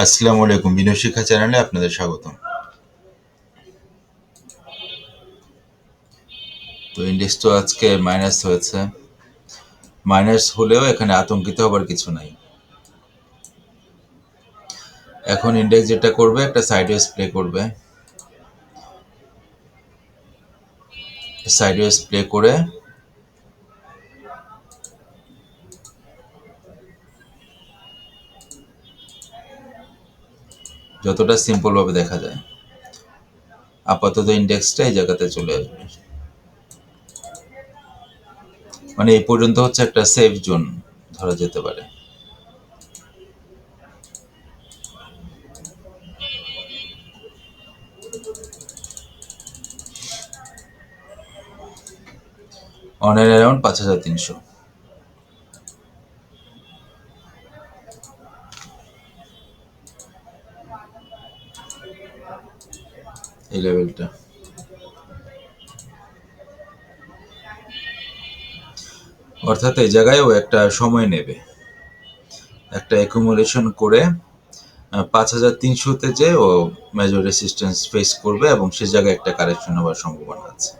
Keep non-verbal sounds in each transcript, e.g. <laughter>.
আসসালামু আলাইকুম, বিনয় শিক্ষা চ্যানেলে আপনাদের স্বাগতম। তো ইন্ডেক্স তো আজকে মাইনাস হয়েছে। মাইনাস হলেও এখানে আতঙ্কিত হবার কিছু নাই। এখন ইন্ডেক্স যেটা করবে, একটা সাইডওয়েজ প্লে করবে। সাইডওয়েজ প্লে করে যতটা সিম্পল ভাবে দেখা যায়। আপাতত ইন্ডেক্সটা এই জায়গাতে চলে আসবে। মানে এই পর্যন্ত হচ্ছে একটা সেফ জোন ধরা যেতে পারে। অন এন্ড অ্যারাউন্ড পাঁচ হাজার তিনশো। এই লেভেলটা অর্থাৎ এই জায়গায় ও একটা সময় নেবে। একটা অ্যাকুমুলেশন করে পাঁচ হাজার তিনশোতে যে ও মেজর রেসিস্টেন্স ফেস করবে এবং সে জায়গায় একটা কারেকশন হওয়ার সম্ভাবনা আছে।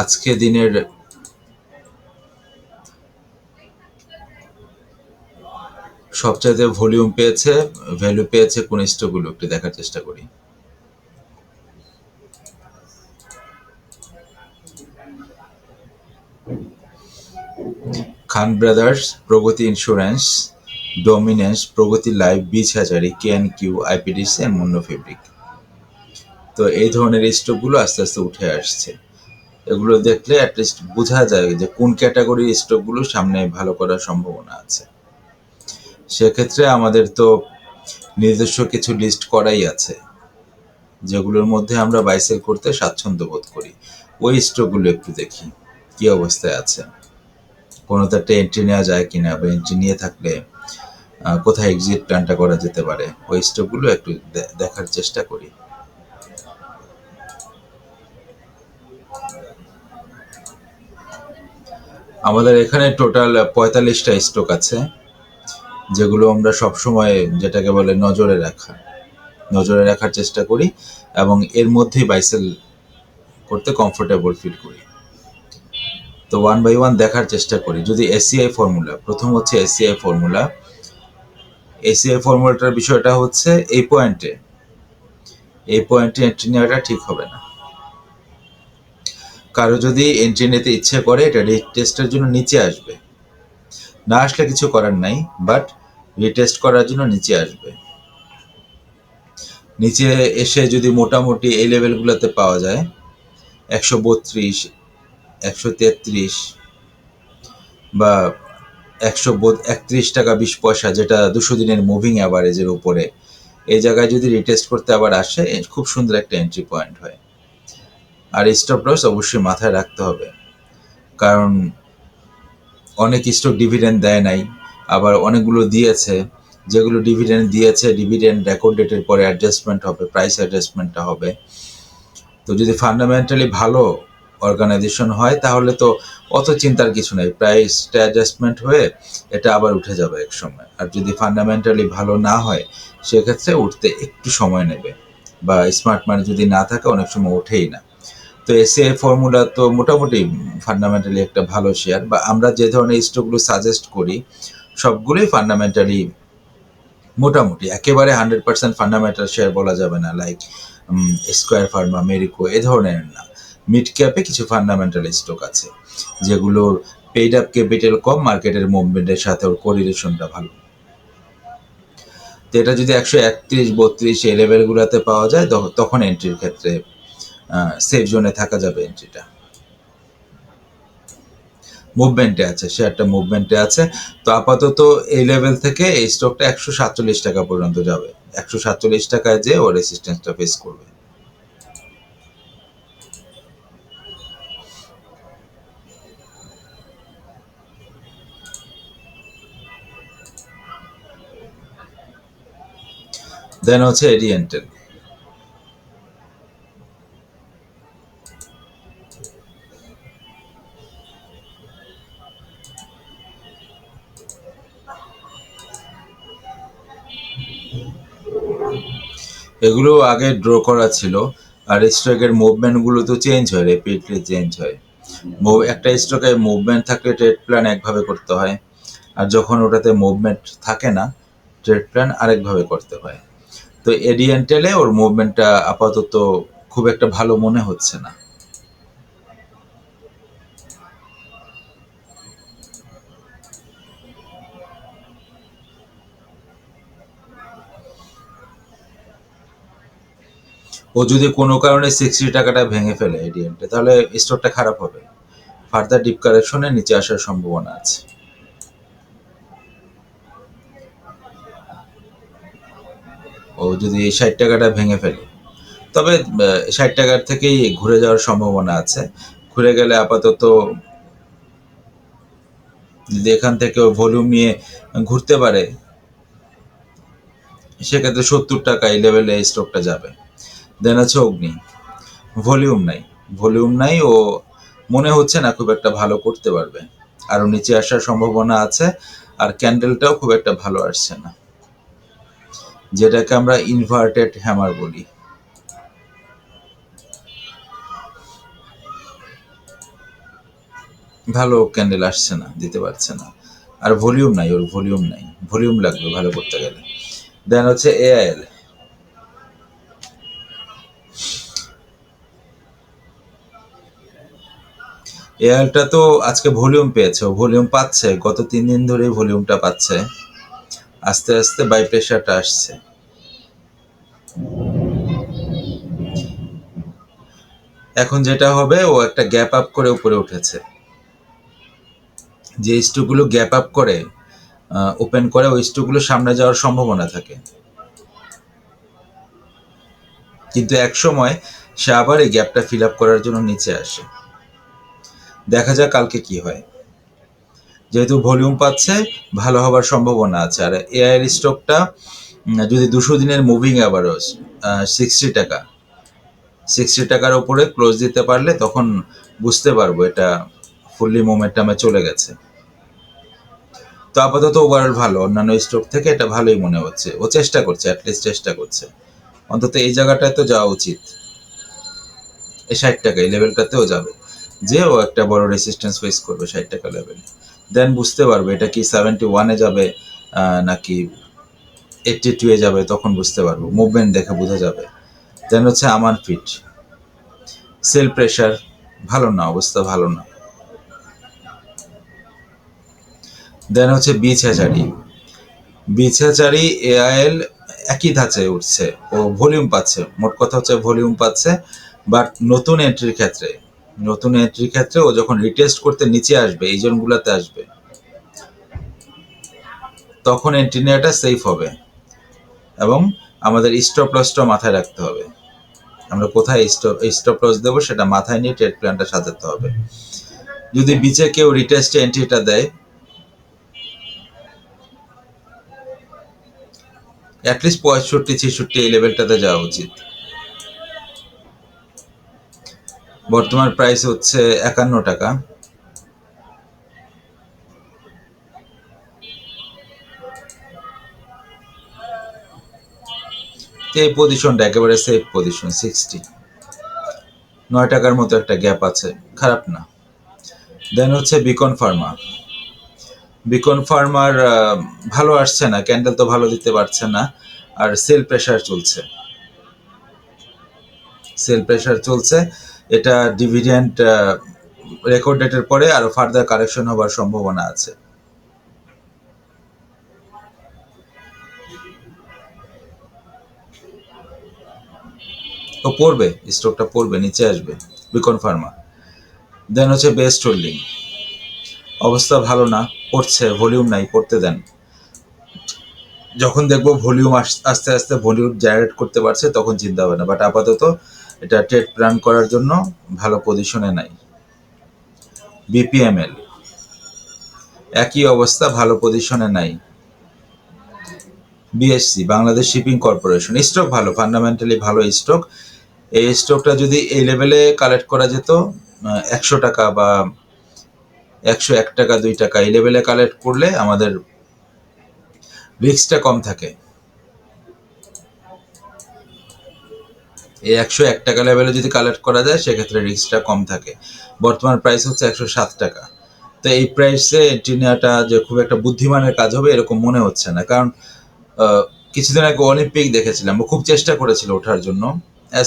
আজকে দিনের সবচাইতে ভলিউম পেয়েছে, ভ্যালু পেয়েছে কোন স্টকগুলো একটু দেখার চেষ্টা করি। Khan brothers, Pragati insurance, dominance, Pragati life beach hatchery K N Q IPDC and Monno fabric. তো এই ধরনের স্টকগুলো আস্তে আস্তে উঠে আসছে। এগুলো দেখলে অ্যাটলিস্ট বোঝা যায় যে কোন ক্যাটাগরির স্টকগুলো সামনে ভালো করার সম্ভাবনা আছে। সেক্ষেত্রে আমাদের তো নিজস্ব কিছু লিস্ট করাই আছে, যেগুলোর মধ্যে আমরা বাইসেল করতে স্বাচ্ছন্দ্য বোধ করি। ওই স্টকগুলো একটু দেখি, কি অবস্থায় আছে। কোনো কোনোতে একটা এন্ট্রি নেওয়া যায় কিনা বা এন্ট্রি নিয়ে থাকলে কোথায় এক্সিট প্ল্যানটা করা যেতে পারে, ওই স্টকগুলো একটু দেখার চেষ্টা করি। আমাদের এখানে টোটাল পঁয়তাল্লিশটা স্টক আছে। যেগুলো আমরা সবসময় যেটাকে বলে নজরে রাখা, নজরে রাখার চেষ্টা করি এবং এর মধ্যেই বাইসেল করতে কমফোর্টেবল ফিল করি। তো ওয়ান বাই ওয়ান দেখার চেষ্টা করি। যদি এসিআই ফর্মুলা প্রথম হচ্ছে এসিআই ফর্মুলা এসিআই ফর্মুলাটার বিষয়টা হচ্ছে এই পয়েন্টে এই পয়েন্টে এন্ট্রি নেওয়াটা ঠিক হবে না। কারও যদি এন্ট্রি নিতে ইচ্ছে করে, এটা রিটেস্টের জন্য নিচে আসবে। না আসলে কিছু করার নাই বাট রিটেস্ট করার জন্য নিচে আসবে। নিচে এসে যদি মোটামুটি এই লেভেলগুলোতে পাওয়া যায়, একশো বত্রিশ, একশো তেত্রিশ বা একশো একত্রিশ টাকা বিশ পয়সা যেটা দুশো দিনের মুভিং অ্যাভারেজের উপরে, এই জায়গায় যদি রিটেস্ট করতে আবার আসে খুব সুন্দর একটা এন্ট্রি পয়েন্ট হয়। আর স্টপ লস অবশ্যই মাথায় রাখতে হবে। কারণ অনেক স্টক ডিভিডেন্ড দেয় নাই আবার অনেকগুলো দিয়েছে, যেগুলো ডিভিডেন্ড দিয়েছে ডিভিডেন্ড রেকর্ড ডেটের পরে অ্যাডজাস্টমেন্ট হবে প্রাইস অ্যাডজাস্টমেন্টটা হবে। তো যদি ফান্ডামেন্টালি ভালো অর্গানাইজেশন হয়, তাহলে তো অত চিন্তার কিছু নেই। প্রাইসটা অ্যাডজাস্টমেন্ট হয়ে এটা আবার উঠে যাবে এক সময়। আর যদি ফান্ডামেন্টালি ভালো না হয়, সেক্ষেত্রে উঠতে একটু সময় নেবে। বা স্মার্ট মানি যদি না থাকে, অনেক সময় ওঠেই না। তো এসিআই ফর্মুলা তো মোটামুটি ফান্ডামেন্টালি একটা ভালো শেয়ার বা আমরা যে ধরনের স্টকগুলো সাজেস্ট করি সবগুলোই ফান্ডামেন্টালি মোটামুটি, একেবারে হান্ড্রেড পার্সেন্ট ফান্ডামেন্টাল শেয়ার বলা যাবে না লাইক স্কোয়ার ফার্মা মেরিকো এ ধরনের না। মিড ক্যাপে কিছু ফান্ডামেন্টাল স্টক আছে, যেগুলোর পেইড আপ ক্যাপিটাল কম মার্কেটের মুভমেন্টের সাথে ওর কোরিলেশনটা ভালো। তো এটা যদি একশো একত্রিশ, বত্রিশ এই লেভেলগুলোতে পাওয়া যায় তখন এন্ট্রির ক্ষেত্রে সেফ জোনে থাকা যাবে এন্ট্রিটা মুভমেন্টে আছে শেয়ারটা মুভমেন্টে আছে। তো আপাতত এই লেভেল থেকে এই স্টকটা একশো সাতচল্লিশ টাকা পর্যন্ত যাবে। একশো সাতচল্লিশ টাকায় যে ও রেসিস্টেন্সটা ফেস করবে। দেন হচ্ছে এডিয়েন্টেল এগুলো আগে ড্র করা ছিল। আর স্ট্রোকের মুভমেন্টগুলো তো চেঞ্জ হয় রেপিডলি চেঞ্জ হয়। একটা স্ট্রোকে মুভমেন্ট থাকলে ট্রেড প্ল্যান একভাবে করতে হয়। আর যখন ওটাতে মুভমেন্ট থাকে না ট্রেড প্ল্যান আরেকভাবে করতে হয়। তো এডিয়েন্টেলে ওর মুভমেন্টটা আপাতত খুব একটা ভালো মনে হচ্ছে না। ও যদি কোনো কারণে সিক্সটি টাকাটা ভেঙে ফেলে এডিয়েন্টে তাহলে স্টোরটা খারাপ হবে। ফার্দার ডিপ কারেকশনে নিচে আসার সম্ভাবনা আছে। ও যদি এই ষাট টাকাটা ভেঙে ফেলে, তবে ষাট টাকার থেকেই ঘুরে যাওয়ার সম্ভাবনা আছে। ঘুরে গেলে আপাতত যদি এখান থেকে ভলিউম নিয়ে ঘুরতে পারে, সেক্ষেত্রে সত্তর টাকা এই লেভেলে স্টকটা যাবে। দেন আছে অগ্নি। ভলিউম নাই। ভলিউম নাই ও মনে হচ্ছে না খুব একটা ভালো করতে পারবে। আরও নিচে আসার সম্ভাবনা আছে, আর ক্যান্ডেলটাও খুব একটা ভালো আসছে না। যেটাকে আমরা ইনভার্টেড হ্যামার বলি। ভালো ক্যান্ডেল আসছে না, দিতে পারছে না। আর ভলিউম নাই, ওর ভলিউম নাই। ভলিউম লাগবে ভালো করতে গেলে। দেন হচ্ছে এআইএল এআইএলটা তো আজকে ভলিউম পেয়েছে ভলিউম পাচ্ছে, গত তিন দিন ধরে ভলিউমটা পাচ্ছে। আস্তে আস্তে বাই প্রেশারটা আসছে। এখন যেটা হবে, ও একটা গ্যাপ আপ করে উপরে উঠেছে। যে স্টকগুলো গ্যাপ আপ করে ওপেন করে, ওই স্টকগুলো সামনে যাওয়ার সম্ভাবনা থাকে। কিন্তু এক সময় সে আবার এই গ্যাপটা ফিল আপ করার জন্য নিচে আসে। দেখা যাক কালকে কি হয়। যেহেতু ভলিউম পাচ্ছে, ভালো হবার সম্ভাবনা আছে। আর এআইএল স্টকটা যদি দুশো দিনের মুভিং অ্যাভারেজ সিক্সটি টাকা সিক্সটি টাকার ওপরে ক্লোজ দিতে পারলে তখন বুঝতে পারব এটা ফুললি মোমেন্টামে চলে গেছে। তো আপাতত ওভারঅল ভালো, অন্যান্য স্টক থেকে এটা ভালোই মনে হচ্ছে। ও চেষ্টা করছে অ্যাটলিস্ট চেষ্টা করছে। অন্তত এই জায়গাটায় তো যাওয়া উচিত। এই ষাট টাকা, এই লেভেলটাতেও যাবে। যে ও একটা বড় রেসিস্ট্যান্স ফেস করবে ষাট টাকা লেভেল দেন বুঝতে পারবে এটা কি সেভেন্টি ওয়ানে যাবে নাকি এইটটি টুয়ে যাবে, তখন বুঝতে পারব। মুভমেন্ট দেখে বোঝা যাবে। দেন হচ্ছে আমার ফিট সেল প্রেশার ভালো না, অবস্থা ভালো না। দেন হচ্ছে বিচ হ্যাচারি হ্যাচারি এআইএল একই ধাঁচে উঠছে ও ভলিউম পাচ্ছে। মোট কথা হচ্ছে ভলিউম পাচ্ছে বাট নতুন এন্ট্রির ক্ষেত্রে। নতুন এন্ট্রির ক্ষেত্রে ও যখন রিটেস্ট করতে নিচে আসবে, এই জোনগুলোতে আসবে, তখন এন্ট্রি নেওয়াটা সেফ হবে এবং আমাদের স্টপ লসটা মাথায় রাখতে হবে। আমরা কোথায় স্টপ স্টপ লস দেবো সেটা মাথায় নিয়ে ট্রেড প্ল্যানটা সাজাতে হবে। যদি বিচে কেউ রিটেস্টে এন্ট্রিটা দেয় অ্যাটলিস্ট পঁয়ষট্টি, ছেষট্টি এই লেভেলটাতে যাওয়া উচিত। বর্তমান প্রাইস হচ্ছে একান্ন টাকা। এই পজিশনটা একেবারে সেফ পজিশন সিক্সটি নয় টাকার মতো একটা গ্যাপ আছে, খারাপ না। দেন হচ্ছে বিকন ফার্মা বিকন ফার্মার ভালো আসছে না ক্যান্ডেল তো ভালো দিতে পারছে না, আর সেল প্রেশার চলছে। সেল প্রেশার চলছে। এটা ডিভিডেন্ট রেকর্ড ডেটের পরে আরও ফার্দার কারেকশন হবার সম্ভাবনা আছে। ও পড়বে স্টকটা পড়বে, নিচে আসবে বিকন ফার্মা দেন হচ্ছে বেস্ট হোল্ডিং অবস্থা ভালো না, পড়ছে ভলিউম নাই, পড়তে দেন। যখন দেখব ভলিউম আস্তে আস্তে ভলিউম জেনারেট করতে পারছে, তখন চিন্তা হবে না। বাট আপাতত এটা ট্রেড প্ল্যান করার জন্য ভালো পজিশনে নাই। বিপিএমএল একই অবস্থা, ভালো পজিশনে নাই। BSC Bangladesh shipping corporation stock ভালো ফান্ডামেন্টালি ভালো স্টক এই স্টকটা যদি এই লেভেলে কালেক্ট করা যেত একশো টাকা বা একশো এক টাকা, দুই টাকা, এই লেভেলে কালেক্ট করলে আমাদের রিস্কটা কম থাকে। এই একশো এক টাকা লেভেলে যদি কালেক্ট করা যায়, সেক্ষেত্রে রিস্কটা কম থাকে। বর্তমান প্রাইস হচ্ছে একশো সাত টাকা। তো এই প্রাইসে এন্ট্রি নেওয়াটা যে খুব একটা বুদ্ধিমানের কাজ হবে, এরকম মনে হচ্ছে না। কারণ কিছুদিন আগে অলিম্পিক দেখেছিলাম, ও খুব চেষ্টা করেছিল ওঠার জন্য।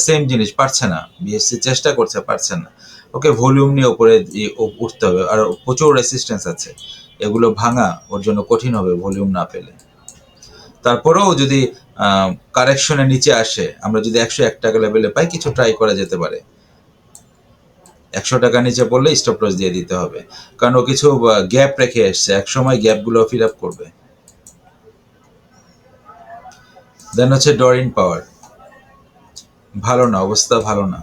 সেম জিনিস, পারছে না। বিএসসি চেষ্টা করছে, পারছে না। ওকে ভলিউম নিয়ে ওপরে উঠতে হবে। আর প্রচুর রেসিস্টেন্স আছে। এগুলো ভাঙা, ওর জন্য কঠিন হবে ভলিউম না পেলে। তারপরেও যদি কারেকশনের নিচে আসে, আমরা যদি একশো এক টাকা লেভেলে পাই, কিছু ট্রাই করা যেতে পারে। একশো টাকা নিচে পড়লে স্টপ লস দিয়ে দিতে হবে। কারণ ও কিছু গ্যাপ রেখে এসছে এক সময় গ্যাপগুলো ফিল আপ করবে। দেন হচ্ছে ডরিন পাওয়ার ভালো না, অবস্থা ভালো না।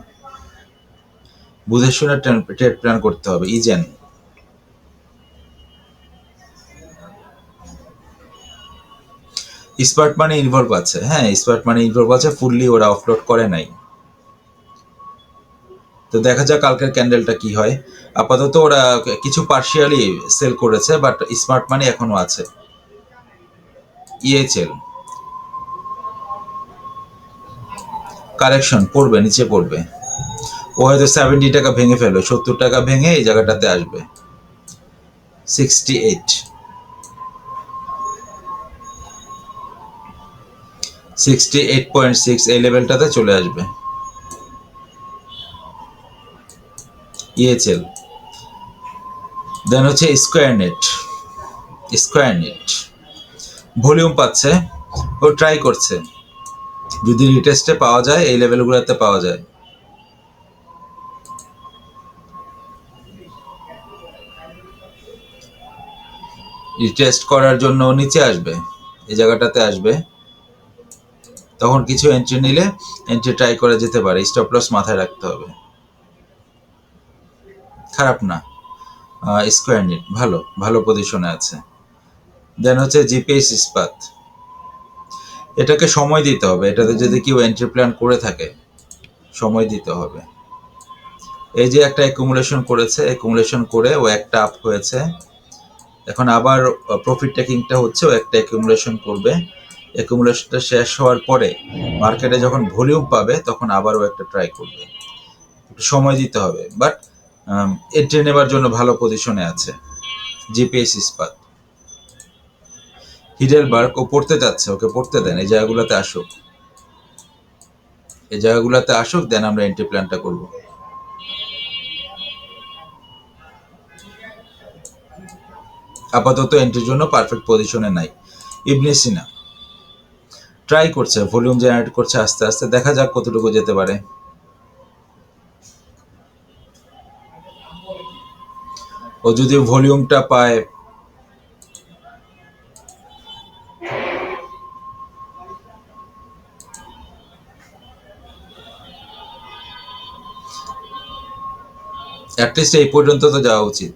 বুঝে শুনে ট্রেড প্ল্যান করতে হবে ইজেন স্মার্ট মানি ইনভলভ আছে। হ্যাঁ স্মার্ট মানি ইনভলভ আছে ফুললি ওরা অফলোড করে নাই। তো দেখা যাক কালকের ক্যান্ডেলটা কি হয়। আপাতত ওরা কিছু পার্শিয়ালি সেল করেছে বাট স্মার্ট মানি এখনও আছে। ইএচএল কারেকশন পড়বে, নিচে পড়বে। ও হয়তো সেভেন্টি টাকা ভেঙে ফেলবে, সত্তর টাকা ভেঙে এই জায়গাটাতে আসবে। Sixty eight sixty eight point six এই লেভেলটাতে চলে আসবে। ইএচএল দেন হচ্ছে square net square net volume পাচ্ছে। ও ট্রাই করছে। যদি রিটেস্টে পাওয়া যায়, এই লেভেলগুলোতে পাওয়া যায়। রিটেস্ট করার জন্য নিচে আসবে। এই জায়গাটাতে আসবে। তখন কিছু এন্ট্রি নিলে এন্ট্রি ট্রাই করা যেতে পারে। স্টপ লস মাথায় রাখতে হবে। খারাপ না। Square net. ভালো ভালো পজিশনে আছে। দেন হচ্ছে জিপিএস ইস্পাত। এটাকে সময় দিতে হবে। এটাতে যদি কেউ এন্ট্রি প্ল্যান করে থাকে, সময় দিতে হবে। এই যে একটা অ্যাকুমুলেশন করেছে অ্যাকুমুলেশন করে ও একটা আপ হয়েছে। এখন আবার প্রফিট টেকিংটা হচ্ছে ও একটা অ্যাকুমুলেশন করবে। অ্যাকুমুলেশনটা শেষ হওয়ার পরে মার্কেটে যখন ভলিউম পাবে, তখন আবারও একটা ট্রাই করবে। সময় দিতে হবে। বাট এন্ট্রি নেবার জন্য ভালো পজিশনে আছে জিপিএস ইস্পাত। হিডেলবার্গ ও পড়তে যাচ্ছে, ওকে পড়তে দেন, এই জায়গাগুলোতে আসুক। এই জায়গাগুলোতে আসুক দেন আমরা এন্ট্রি প্ল্যানটা করব। আপাতত এন্ট্রির জন্য পারফেক্ট পজিশনে নাই। ইবনে সিনা ট্রাই করছে ভলিউম জেনারেট করছে আস্তে আস্তে, দেখা যাক কতটুকু যেতে পারে। ও যদি ভলিউমটা পায় অ্যাটলিস্ট এই পর্যন্ত তো যাওয়া উচিত।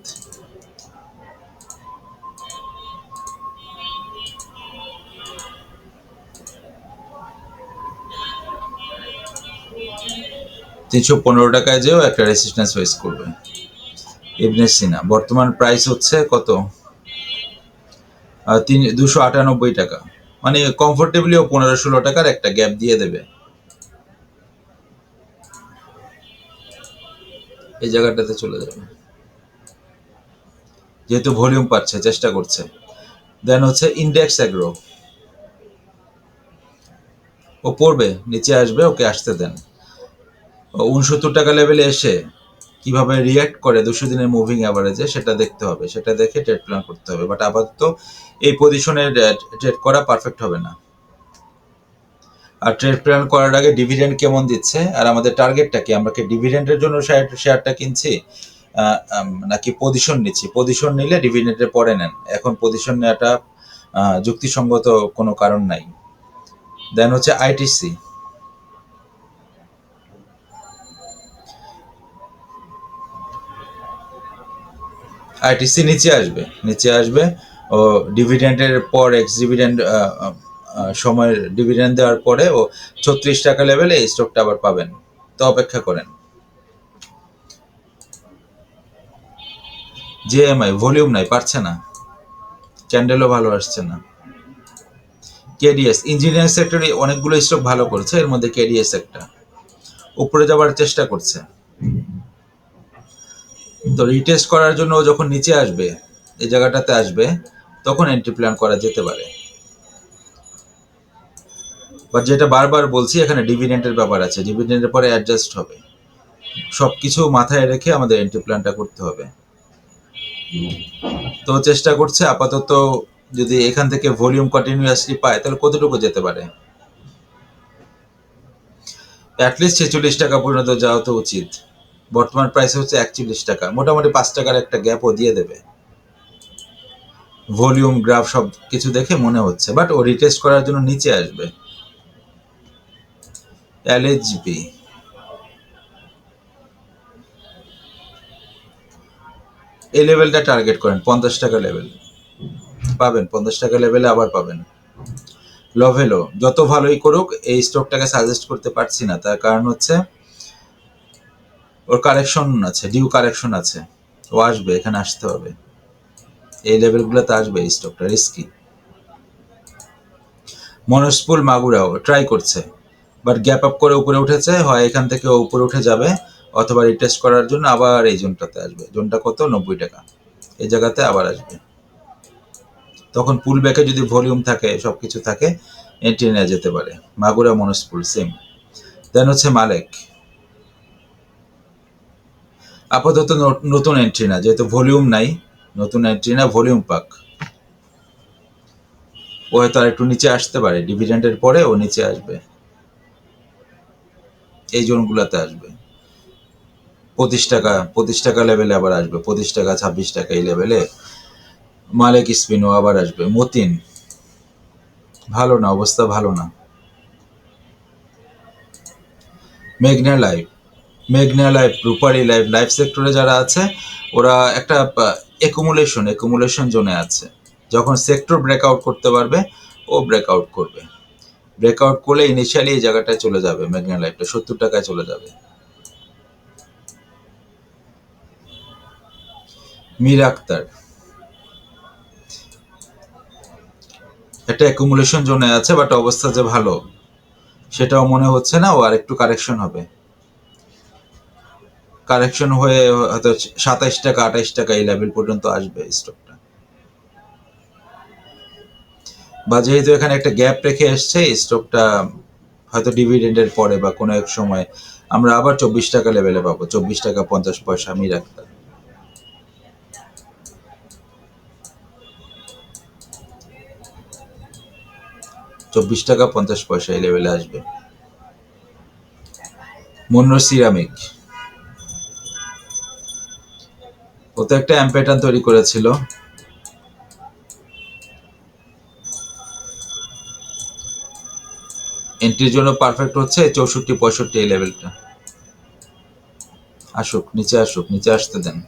তিনশো পনেরো টাকায় যেও একটা রেসিস্ট্যান্স ফেস করবে। ইবনে সিনা বর্তমান প্রাইস হচ্ছে কত? তিন, দুশো আটানব্বই টাকা। মানে কমফোর্টেবলিও পনেরো ষোলো টাকার একটা গ্যাপ দিয়ে দেবে। এই জায়গাটাতে চলে যাবে। যেহেতু ভলিউম পাচ্ছে, চেষ্টা করছে। দেন হচ্ছে ইন্ডেক্স অ্যাগ্রো ও পড়বে, নিচে আসবে, ওকে আসতে দেন। উনসত্তর টাকা লেভেলে এসে কীভাবে রিয়াক্ট করে দুশো দিনের মুভিং অ্যাভারেজে সেটা দেখতে হবে। সেটা দেখে ট্রেড প্ল্যান করতে হবে। বাট আপাতত এই পজিশনে ট্রেড করা পারফেক্ট হবে না। আর ট্রেড প্ল্যান করার আগে ডিভিডেন্ড কেমন দিচ্ছে? আর আমাদের টার্গেটটা কি? আমরা কি ডিভিডেন্ডের জন্য শেয়ার- শেয়ারটা কিনছি? নাকি পজিশন নিচ্ছি? পজিশন নিলে ডিভিডেন্ডের পরে নেন। এখন পজিশন নেওয়াটা যুক্তিসঙ্গত কোনো কারণ নাই। দেন হচ্ছে আইটিসি আইটিসি নিচে আসবে। নিচে আসবে ও ডিভিডেন্ডের পর এক্স ডিভিডেন্ড সময়ের ডিভিডেন্ড দেওয়ার পরে ও ছত্রিশ টাকা লেভেলে এই স্টকটা আবার পাবেন। তো অপেক্ষা করেন। জিএমআই ভলিউম নাই, পারছে না। ক্যান্ডেলও ভালো আসছে না। কেডিএস ইঞ্জিনিয়ারিং সেক্টরে অনেকগুলো স্টক ভালো করছে, এর মধ্যে কেডিএস একটা। উপরে যাওয়ার চেষ্টা করছে। তো রিটেস্ট করার জন্য ও যখন নিচে আসবে, এই জায়গাটাতে আসবে, তখন এন্ট্রি প্ল্যান করা যেতে পারে। বাট যেটা বারবার বলছি, এখানে ডিভিডেন্টের ব্যাপার আছে। ডিভিডেন্টের পরে অ্যাডজাস্ট হবে। সব কিছু মাথায় রেখে আমাদের এন্ট্রি প্ল্যানটা করতে হবে। তো চেষ্টা করছে, আপাতত যদি এখান থেকে ভলিউম কন্টিনিউয়াসলি পায়, তাহলে কতটুকু যেতে পারে? অ্যাটলিস্ট ছেচল্লিশ টাকা পর্যন্ত যাওয়া তো উচিত। বর্তমান প্রাইস হচ্ছে একচল্লিশ টাকা। মোটামুটি পাঁচ টাকার একটা গ্যাপও দিয়ে দেবে। ভলিউম গ্রাফ সব কিছু দেখে মনে হচ্ছে বাট ও রিটেস্ট করার জন্য নিচে আসবে। এলএইচবি এই লেভেলটা টার্গেট করেন, পঞ্চাশ টাকা লেভেল পাবেন, পঞ্চাশ টাকা লেভেলে আবার পাবেন। লভেলো যত ভালোই করুক, এই স্টকটাকে সাজেস্ট করতে পারছি না, তার কারণ হচ্ছে ওর কারেকশন আছে ডিউ কারেকশন আছে। ও আসবে, এখানে আসতে হবে। এই লেভেলগুলোতে আসবে এই স্টকটা রিস্কি মনস্পুল মাগুরাও ট্রাই করছে বাট গ্যাপ আপ করে উপরে উঠেছে, হয় এখান থেকে উপরে উঠে যাবে, অথবা রিটেস্ট করার জন্য আবার এই জোনটাতে আসবে। জোনটা কত? নব্বই টাকা। এই জায়গাতে আবার আসবে। তখন পুল ব্যাকে যদি ভলিউম থাকে সব কিছু থাকে এন্ট্রি নেওয়া যেতে পারে। মাগুরা মনস্পুল সেম দেন হচ্ছে মালেক। আপাতত নতুন এন্ট্রি না, যেহেতু ভলিউম নাই, নতুন এন্ট্রি না ভলিউম পাক। ও হয়তো আর একটু নিচে আসতে পারে ডিভিডেন্ডের পরে ও নিচে আসবে। এই জোনগুলোতে আসবে। পঁচিশ টাকা পঁচিশ টাকা লেভেলে আবার আসবে, পঁচিশ টাকা, ছাব্বিশ টাকা এই লেভেলে মালিক স্পিনও আবার আসবে, মতিন। ভালো না, অবস্থা ভালো না। মেঘনা লাইভ মেঘনা লাইফ, রূপালী লাইফ লাইফ সেক্টরে যারা আছে, ওরা একটা একুমুলেশন একুমুলেশন জোনে আছে। যখন সেক্টর ব্রেকআউট করতে পারবে, ও ব্রেকআউট করবে। ব্রেকআউট করলে ইনিশিয়ালি এই জায়গাটায় চলে যাবে, মেঘনা লাইফটা, সত্তর টাকায় চলে যাবে। মীর আক্তার। একটা অ্যাকুমুলেশন জোনে আছে বাট অবস্থা যে ভালো, সেটাও মনে হচ্ছে না, ও আর একটু কারেকশন হবে। কারেকশন হয়ে হয়তো সাতাইশ টাকা, আঠাইশ টাকা এই লেভেল পর্যন্ত আসবে স্টকটা বা যেহেতু এখানে একটা গ্যাপ রেখে এসছে স্টকটা হয়তো ডিভিডেন্ডের পরে বা কোনো এক সময় আমরা আবার চব্বিশ টাকা লেভেলে পাবো। চব্বিশ টাকা পঞ্চাশ পয়সা আমি রাখতাম চব্বিশ টাকা পঞ্চাশ পয়সা এই লেভেলে আসবে। মন্নর ও তো একটা অ্যাম্পেটান তৈরি করেছিল। এন্ট্রির জন্য পারফেক্ট হচ্ছে চৌষট্টি, পঁয়ষট্টি এই লেভেলটা আসুক, নিচে আসুক, নিচে আসতে দেন।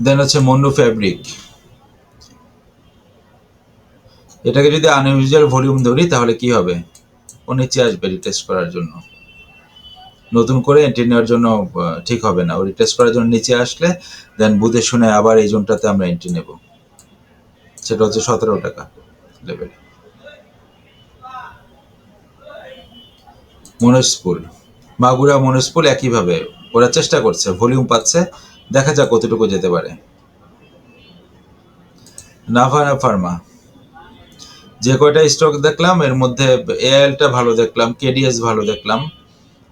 দেন হচ্ছে মন্নু ফ্যাব্রিক এটাকে যদি আনইউজুয়াল ভলিউম ধরি তাহলে কি হবে? ও নিচে আসবে রিটেস্ট করার জন্য। নতুন করে এন্ট্রি নেওয়ার জন্য ঠিক হবে না। ও রিটেস্ট করার জন্য নিচে আসলে দেন বুঝে শুনে আবার এই জোনটাতে আমরা এন্ট্রি নেব। সেটা হচ্ছে সতেরো টাকা লেভেল মনস্পুল মাগুরা মনস্পুল একইভাবে। ওরা চেষ্টা করছে ভলিউম পাচ্ছে। দেখা যাক কতটুকু যেতে পারে। নাভানা ফার্মা যে কয়টা স্টক দেখলাম, এর মধ্যে এআইএলটা ভালো দেখলাম কেডিএস ভালো দেখলাম।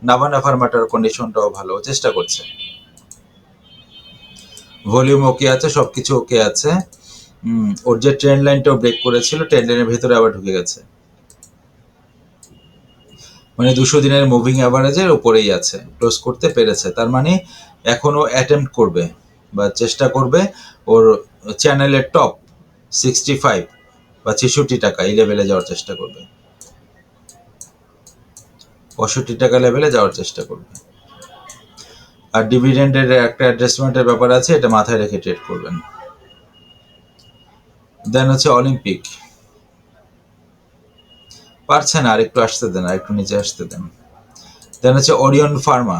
নাভানা ফার্মাটার কন্ডিশনটাও ভালো, চেষ্টা করছে। ভলিউম ওকে আছে, সবকিছু ওকে আছে। ওর যে ট্রেন লাইনটাও ব্রেক করেছিল ট্রেন লাইনের ভেতরে আবার ঢুকে গেছে। মানে দুশো দিনের মুভিং অ্যাভারেজের উপরেই আছে ক্লোজ করতে পেরেছে। তার মানে এখনও অ্যাটেম্প করবে বা চেষ্টা করবে ওর চ্যানেলের টপ সিক্সটি ফাইভ বা ছেষট্টি টাকা এই লেভেলে যাওয়ার চেষ্টা করবে। পঁয়ষট্টি টাকা লেভেলে যাওয়ার চেষ্টা করবে। আর ডিভিডেন্ডের একটা অ্যাডজাস্টমেন্টের ব্যাপার আছে, এটা মাথায় রেখে ট্রেড করবেন। দেন হচ্ছে অলিম্পিক পারছে না আর একটু আসতে দেন আর একটু নিচে আসতে দেন। দেন হচ্ছে অরিয়ন ফার্মা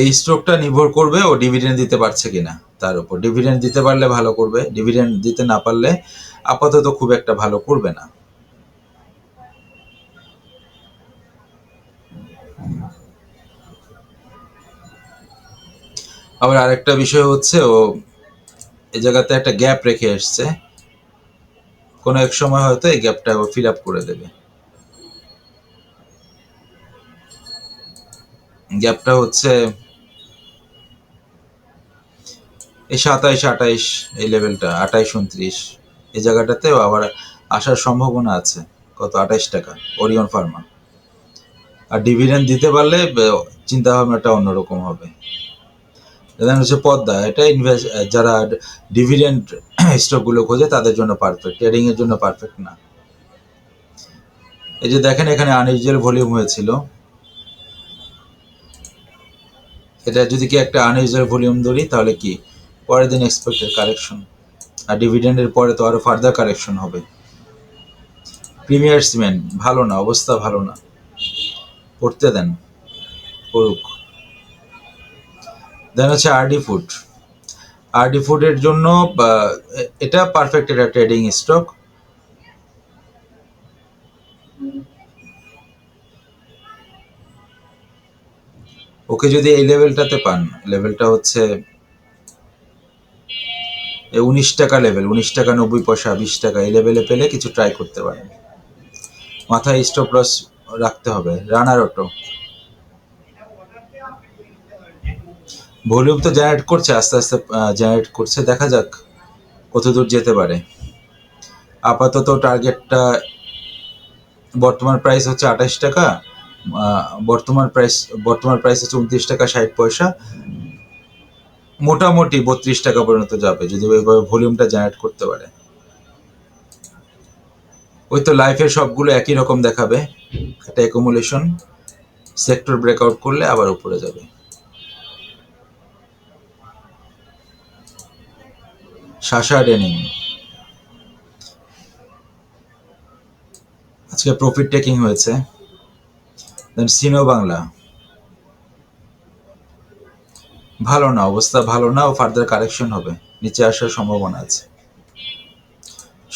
এই স্ট্রোকটা নির্ভর করবে ও ডিভিডেন্ড দিতে পারছে কিনা তার উপর। ডিভিডেন্ড দিতে পারলে ভালো করবে ডিভিডেন্ড দিতে না পারলে আপাতত খুব একটা ভালো করবে না। আবার আরেকটা বিষয় হচ্ছে ও এই জায়গাতে একটা গ্যাপ রেখে এসছে। কোনো এক সময় হয়তো এই গ্যাপটা ও ফিল আপ করে দেবে। গ্যাপটা হচ্ছে এই সাতাইশ, আঠাইশ, এই লেভেলটা, আঠাইশ, উনত্রিশ, এই জায়গাটাতেও আবার আসার সম্ভাবনা আছে। কত? আঠাইশ টাকা ওরিয়ন ফার্মা আর ডিভিডেন্ড দিতে পারলে চিন্তা ভাবনাটা অন্যরকম হবে। দেন হচ্ছে পদ্মা, এটা ইনভেস্ট যারা ডিভিডেন্ড স্টকগুলো <coughs> খোঁজে, তাদের জন্য পারফেক্ট ট্রেডিং এর জন্য পারফেক্ট না। এই যে দেখেন এখানে আনইউজুয়াল ভলিউম হয়েছিল। এটা যদি কি একটা আনইউজুয়াল ভলিউম ধরি, তাহলে কি? পরের দিন এক্সপেক্টেড কারেকশন আর ডিভিডেন্ডের পরে তো আরও ফার্দার কারেকশন হবে। প্রিমিয়ার সিমেন্ট ভালো না, অবস্থা ভালো না। পড়তে দেন, পড়ুক। দেন হচ্ছে আরডি ফুড আরডি ফুডের জন্য এটা পারফেক্ট এটা ট্রেডিং স্টক ওকে যদি এই লেভেলটাতে পান লেভেলটা হচ্ছে উনিশ টাকা লেভেল উনিশ টাকা নব্বই পয়সা, বিশ টাকা, এই লেভেলে পেলে কিছু ট্রাই করতে পারেন। মাথায় স্টপ লস রাখতে হবে রানার অটো ভলিউম তো জেনারেট করছে, আস্তে আস্তে জেনারেট করছে। দেখা যাক কত দূর যেতে পারে। আপাতত টার্গেটটা বর্তমান প্রাইস হচ্ছে আঠাশ টাকা বর্তমান প্রাইস বর্তমান প্রাইস হচ্ছে উনত্রিশ টাকা ষাট পয়সা। মোটামুটি বত্রিশ টাকা পর্যন্ত যাবে, যদি ওইভাবে ভলিউমটা জেনারেট করতে পারে। ওই তো লাইফের সবগুলো একই রকম দেখাবে, একটা অ্যাকুমুলেশন সেক্টর ব্রেকআউট করলে আবার উপরে যাবে। শাসা ডেনিং আজকে প্রফিট টেকিং হয়েছে। দেন সিনো বাংলা ভালো না, অবস্থা ভালো না, ও ফার্দার কারেকশন হবে। নিচে আসার সম্ভাবনা আছে।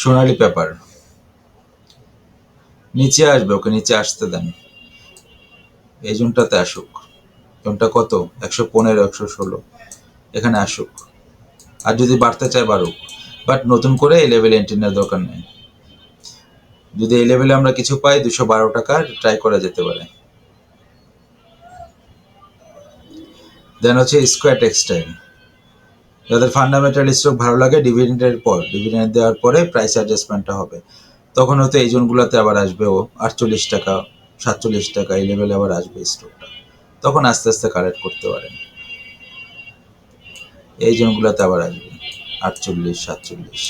সোনালি পেপার নিচে আসবে, ওকে নিচে আসতে দেন। এই জোনটাতে আসুক। জোনটা কত? একশো পনেরো, একশো ষোলো। এখানে আসুক। আর যদি বাড়তে চায় বাড়ুক। বাট নতুন করে এই লেভেলে এন্ট্রি নেওয়ার দরকার নেই। যদি এই লেভেলে আমরা কিছু পাই, দুশো বারো টাকা ট্রাই করা যেতে পারে। দেন হচ্ছে স্কোয়ার টেক্সটাইল যাদের ফান্ডামেন্টাল স্টক ভালো লাগে ডিভিডেন্ডের পর ডিভিডেন্ড দেওয়ার পরে প্রাইস অ্যাডজাস্টমেন্টটা হবে। তখন হয়তো এই জোনগুলোতে আবার আসবে ও, আটচল্লিশ টাকা, সাতচল্লিশ টাকা, এই লেভেলে আবার আসবে স্টকটা তখন আস্তে আস্তে কালেক্ট করতে পারেন। এই জোনগুলোতে আবার আসবে। আটচল্লিশ, সাতচল্লিশ।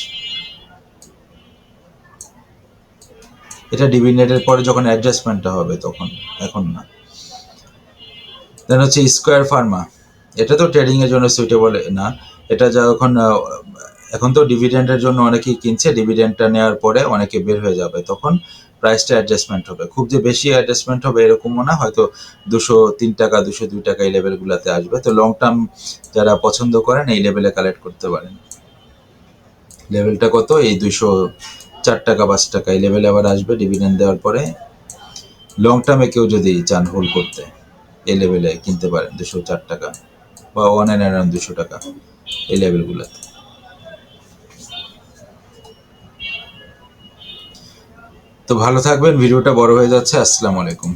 এটা ডিভিডেন্ডের পরে যখন অ্যাডজাস্টমেন্টটা হবে তখন, এখন না। দেন হচ্ছে স্কোয়ার ফার্মা। এটা তো ট্রেডিংয়ের জন্য সুইটেবল না। এটা যখন এখন তো ডিভিডেন্ডের জন্য অনেকেই কিনছে। ডিভিডেন্ডটা নেওয়ার পরে অনেকে বের হয়ে যাবে। তখন প্রাইসটা অ্যাডজাস্টমেন্ট হবে। খুব যে বেশি অ্যাডজাস্টমেন্ট হবে এরকমও না, হয়তো দুশো তিন টাকা, দুশো দুই টাকা এই লেভেলগুলোতে আসবে। তো লং টার্ম যারা পছন্দ করেন এই লেভেলে কালেক্ট করতে পারেন। লেভেলটা কত? এই দুশো চার টাকা, পাঁচ টাকা এই লেভেলে আবার আসবে ডিভিডেন্ড দেওয়ার পরে। লং টার্মে কেউ যদি চান হোল্ড করতে, এই লেভেলে কিনতে পারেন দুশো চার টাকা বা ওয়ান অ্যান্ড অ্যারাউন্ড দুশো টাকা এই লেভেলগুলোতে তো ভালো থাকবেন ভিডিওটা বড় হয়ে যাচ্ছে আসসালামু আলাইকুম।